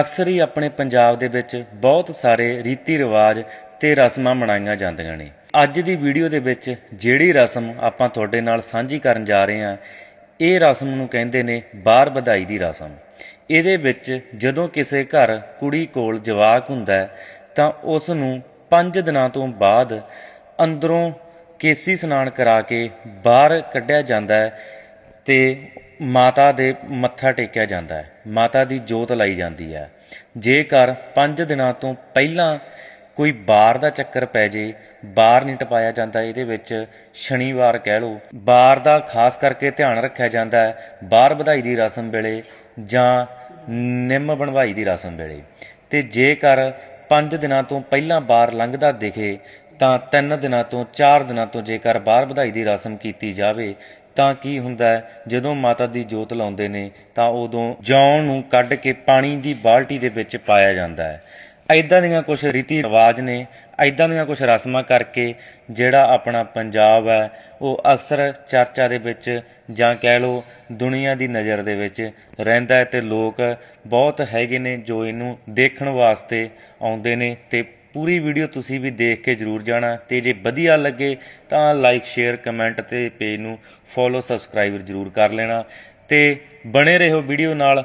ਅਕਸਰ ਹੀ ਆਪਣੇ ਪੰਜਾਬ ਦੇ ਵਿੱਚ ਬਹੁਤ ਸਾਰੇ ਰੀਤੀ ਰਿਵਾਜ ਤੇ ਰਸਮਾਂ ਮਨਾਈਆਂ ਜਾਂਦੀਆਂ ਨੇ। ਅੱਜ ਦੀ ਵੀਡੀਓ ਦੇ ਵਿੱਚ ਜਿਹੜੀ ਰਸਮ ਆਪਾਂ ਤੁਹਾਡੇ ਨਾਲ ਸਾਂਝੀ ਕਰਨ ਜਾ ਰਹੇ ਹਾਂ, ਇਹ ਰਸਮ ਨੂੰ ਕਹਿੰਦੇ ਨੇ ਬਾਹਰ ਵਧਾਈ ਦੀ ਰਸਮ। ਇਹਦੇ ਵਿੱਚ ਜਦੋਂ ਕਿਸੇ ਘਰ ਕੁੜੀ ਕੋਲ ਜਵਾਕ ਹੁੰਦਾ ਤਾਂ ਉਸ ਨੂੰ 5 ਦਿਨਾਂ ਤੋਂ ਬਾਅਦ ਅੰਦਰੋਂ ਕੇਸੀ ਸਨਾਨ ਕਰਾ ਕੇ ਬਾਹਰ ਕੱਢਿਆ ਜਾਂਦਾ ਹੈ ਤੇ ਮਾਤਾ ਦੇ ਮੱਥਾ ਟੇਕਿਆ ਜਾਂਦਾ ਹੈ, ਮਾਤਾ ਦੀ ਜੋਤ ਲਾਈ ਜਾਂਦੀ ਹੈ। ਜੇਕਰ 5 ਦਿਨਾਂ ਤੋਂ ਪਹਿਲਾਂ ਕੋਈ ਬਾਰ ਦਾ ਚੱਕਰ ਪੈ ਜੇ, ਬਾਰ ਨਹੀਂ ਟਪਾਇਆ ਜਾਂਦਾ, ਇਹਦੇ ਵਿੱਚ ਸ਼ਨੀਵਾਰ ਕਹਿ ਲਓ, ਬਾਰ ਦਾ ਖਾਸ ਕਰਕੇ ਧਿਆਨ ਰੱਖਿਆ ਜਾਂਦਾ ਹੈ, ਬਾਰ ਵਧਾਈ ਦੀ ਰਸਮ ਵੇਲੇ ਜਾਂ ਨਿੰਮ ਬਣਵਾਈ ਦੀ ਰਸਮ ਵੇਲੇ। ਤੇ ਜੇਕਰ 5 ਦਿਨਾਂ ਤੋਂ ਪਹਿਲਾਂ ਬਾਰ ਲੰਘਦਾ ਦਿਖੇ, ਤਾਂ 3 ਦਿਨਾਂ ਤੋਂ 4 ਦਿਨਾਂ ਤੋਂ ਜੇਕਰ ਬਾਹਰ ਵਧਾਈ ਦੀ ਰਸਮ ਕੀਤੀ ਜਾਵੇ ਤਾਂ ਕੀ ਹੁੰਦਾ ਹੈ? ਜਦੋਂ ਮਾਤਾ ਦੀ ਜੋਤ ਲਾਉਂਦੇ ਨੇ, ਤਾਂ ਉਦੋਂ ਜੌਂ ਨੂੰ ਕੱਢ ਕੇ ਪਾਣੀ ਦੀ ਬਾਲਟੀ ਦੇ ਵਿੱਚ ਪਾਇਆ ਜਾਂਦਾ ਹੈ। ਐਦਾਂ ਦੀਆਂ ਕੁਝ ਰੀਤੀ ਰਿਵਾਜ ਨੇ ਐਦਾਂ ਦੀਆਂ ਕੁਝ ਰਸਮਾਂ ਕਰਕੇ ਜਿਹੜਾ ਆਪਣਾ ਪੰਜਾਬ ਹੈ, ਉਹ ਅਕਸਰ ਚਰਚਾ ਦੇ ਵਿੱਚ ਜਾਂ ਕਹਿ ਲਓ ਦੁਨੀਆ ਦੀ ਨਜ਼ਰ ਦੇ ਵਿੱਚ ਰਹਿੰਦਾ ਹੈ ਤੇ ਲੋਕ ਬਹੁਤ ਹੈਗੇ ਨੇ ਜੋ ਇਹਨੂੰ ਦੇਖਣ ਵਾਸਤੇ ਆਉਂਦੇ ਨੇ ਤੇ ਪੂਰੀ ਵੀਡੀਓ ਤੁਸੀਂ ਵੀ ਦੇਖ ਕੇ ਜਰੂਰ ਜਾਣਾ ਤੇ ਜੇ ਵਧੀਆ ਲੱਗੇ ਤਾਂ ਲਾਈਕ, ਸ਼ੇਅਰ, ਕਮੈਂਟ ਤੇ ਪੇਜ ਨੂੰ ਫੋਲੋ, ਸਬਸਕ੍ਰਾਈਬ ਜਰੂਰ ਕਰ ਲੈਣਾ ਤੇ ਬਣੇ ਰਹੋ ਵੀਡੀਓ ਨਾਲ।